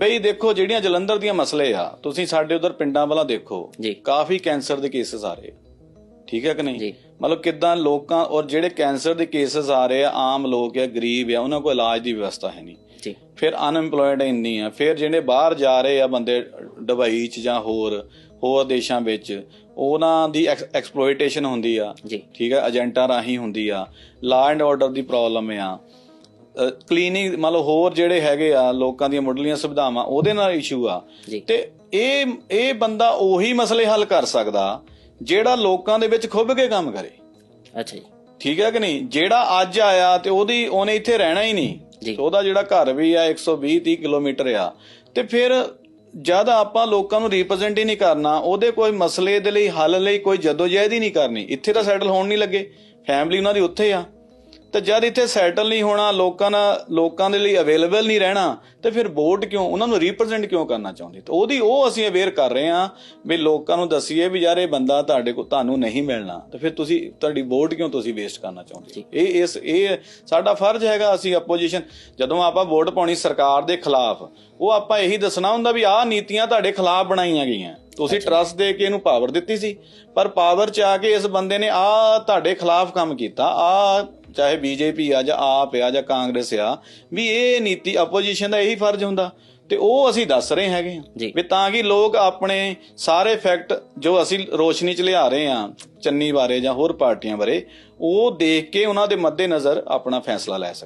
ਬਈ ਦੇਖੋ ਜਿਹੜੀਆਂ ਜਲੰਧਰ ਦੀਆਂ ਮਸਲੇ ਆ ਤੁਸੀਂ ਸਾਡੇ ਉਧਰ ਪਿੰਡਾਂ ਵਾਲਾ ਦੇਖੋ ਜੀ। ਕਾਫੀ ਕੈਂਸਰ ਦੇ ਕੇਸਸ ਆ ਰਹੇ। ਠੀਕ ਹੈ ਕਿ ਨਹੀਂ। ਮਤਲਬ ਕਿਦਾਂ ਲੋਕਾਂ ਔਰ ਜਿਹੜੇ ਕੈਂਸਰ ਦੇ ਕੇਸਸ ਆ ਰਹੇ ਆ ਆਮ ਲੋਕ ਆ ਗਰੀਬ ਆ ਉਹਨਾਂ ਕੋਲ ਇਲਾਜ ਦੀ ਵਿਵਸਥਾ ਹੈ ਨਹੀਂ। ਜੀ। ਫਿਰ ਅਨਐਮਪਲੋਇਡ ਇੰਨੀ ਆ ਫਿਰ ਜਿਹੜੇ ਬਾਹਰ ਜਾ ਰਹੇ ਆ ਬੰਦੇ ਦੁਬਈ ਚ ਜਾਂ ਹੋਰ ਹੋਰ ਦੇਸ਼ਾਂ ਵਿੱਚ ਉਹਨਾਂ ਦੀ ਐਕਸਪਲੋਇਟੇਸ਼ਨ ਹੁੰਦੀ ਆ। ਠੀਕ ਹੈ ਏਜੰਟਾਂ ਰਾਹੀਂ ਹੁੰਦੀ ਆ। ਲਾ ਐਂਡ ਆਰਡਰ ਦੀ ਪ੍ਰੋਬਲਮ ਆ। ਕਲੀਨਿੰਗ ਮੰਨ ਲਓ ਹੋਰ ਜਿਹੜੇ ਹੈਗੇ ਆ ਲੋਕਾਂ ਦੀਆਂ ਮੁੱਢਲੀਆਂ ਸੁਵਿਧਾਵਾਂ ਉਹਦੇ ਨਾਲ ਇਸ਼ੂ ਆ। ਤੇ ਇਹ ਇਹ ਬੰਦਾ ਉਹੀ ਮਸਲੇ ਹੱਲ ਕਰ ਸਕਦਾ ਜਿਹੜਾ ਲੋਕਾਂ ਦੇ ਵਿੱਚ ਖੁੱਭ ਕੇ ਕੰਮ ਕਰੇ। ਅੱਛਾ ਜੀ। ਠੀਕ ਹੈ ਕਿ ਨਹੀਂ? ਜਿਹੜਾ ਅੱਜ ਆਇਆ ਤੇ ਉਹਦੀ ਉਹਨੇ ਇੱਥੇ ਰਹਿਣਾ ਹੀ ਨਹੀਂ। ਉਹਦਾ ਜਿਹੜਾ ਘਰ ਵੀ ਆ 120 30 ਕਿਲੋਮੀਟਰ ਆ। ਤੇ ਫਿਰ ਜਦ ਆਪਾਂ ਲੋਕਾਂ ਨੂੰ ਰਿਪਰੈਜ਼ੈਂਟ ਹੀ ਨਹੀਂ ਕਰਨਾ ਉਹਦੇ ਕੋਈ ਮਸਲੇ ਦੇ ਲਈ ਹੱਲ ਲਈ ਕੋਈ ਜਦੋਜਹਿਦ ਹੀ ਨਹੀਂ ਕਰਨੀ। ਇੱਥੇ ਤਾਂ ਸੈਟਲ ਹੋਣ ਨਹੀਂ ਲੱਗੇ। ਫੈਮਿਲੀ ਉਹਨਾਂ ਦੀ ਉੱਥੇ ਆ। ਤੇ ਜਦ ਇੱਥੇ ਸੈਟਲ ਨਹੀਂ ਹੋਣਾ ਲੋਕਾਂ ਨਾਲ ਲੋਕਾਂ ਦੇ ਲਈ ਅਵੇਲੇਬਲ ਨਹੀਂ ਰਹਿਣਾ ਤੇ ਫਿਰ ਵੋਟ ਕਿਉਂ ਉਹਨਾਂ ਨੂੰ ਰਿਪਰੈਜ਼ੈਂਟ ਕਿਉਂ ਕਰਨਾ ਚਾਹੁੰਦੇ? ਤੇ ਉਹਦੀ ਉਹ ਅਸੀਂ ਅਵੇਅਰ ਕਰ ਰਹੇ ਹਾਂ ਵੀ ਲੋਕਾਂ ਨੂੰ ਦਸੀਏ ਵੀ ਯਾਰ ਇਹ ਬੰਦਾ ਤੁਹਾਡੇ ਕੋਲ ਤੁਹਾਨੂੰ ਨਹੀਂ ਮਿਲਣਾ ਤੇ ਫਿਰ ਤੁਸੀਂ ਤੁਹਾਡੀ ਵੋਟ ਕਿਉਂ ਤੁਸੀਂ ਵੇਸਟ ਕਰਨਾ ਚਾਹੁੰਦੇ ਇਹ ਇਸ ਇਹ ਸਾਡਾ ਫਰਜ਼ ਹੈਗਾ ਅਸੀਂ ਆਪੋਜੀਸ਼ਨ ਜਦੋਂ ਆਪਾਂ ਵੋਟ ਪਾਉਣੀ ਸਰਕਾਰ ਦੇ ਖਿਲਾਫ ਉਹ ਆਪਾਂ ਇਹੀ ਦੱਸਣਾ ਹੁੰਦਾ ਵੀ ਆਹ ਨੀਤੀਆਂ ਤੁਹਾਡੇ ਖਿਲਾਫ ਬਣਾਈਆਂ ਗਈਆਂ। ਤੁਸੀਂ ਟਰਸਟ ਦੇ ਕੇ ਇਹਨੂੰ ਪਾਵਰ ਦਿੱਤੀ ਸੀ ਪਰ ਪਾਵਰ ਚ ਆ ਕੇ ਇਸ ਬੰਦੇ ਨੇ ਆ ਤੁਹਾਡੇ ਖਿਲਾਫ ਕੰਮ ਕੀਤਾ ਆ ਚਾਹੇ ਬੀਜੇਪੀ ਆ ਜਾਂ ਆਪ ਆ ਜਾਂ ਕਾਂਗਰਸ ਆ ਵੀ ਇਹ ਨੀਤੀ ਆਪੋਜੀਸ਼ਨ ਦਾ ਇਹੀ ਫਰਜ਼ ਹੁੰਦਾ ਤੇ ਉਹ ਅਸੀਂ ਦੱਸ ਰਹੇ ਹੈਗੇ। ਆ ਵੀ ਤਾਂ ਕਿ ਲੋਕ ਆਪਣੇ ਸਾਰੇ ਫੈਕਟ ਜੋ ਅਸੀਂ ਰੋਸ਼ਨੀ ਚ ਲਿਆ ਰਹੇ ਆ ਚੰਨੀ ਬਾਰੇ ਜਾਂ ਹੋਰ ਪਾਰਟੀਆਂ ਬਾਰੇ ਉਹ ਦੇਖ ਕੇ ਉਹਨਾਂ ਦੇ ਮੱਦੇ ਨਜ਼ਰ ਆਪਣਾ ਫੈਸਲਾ ਲੈ ਸਕਣ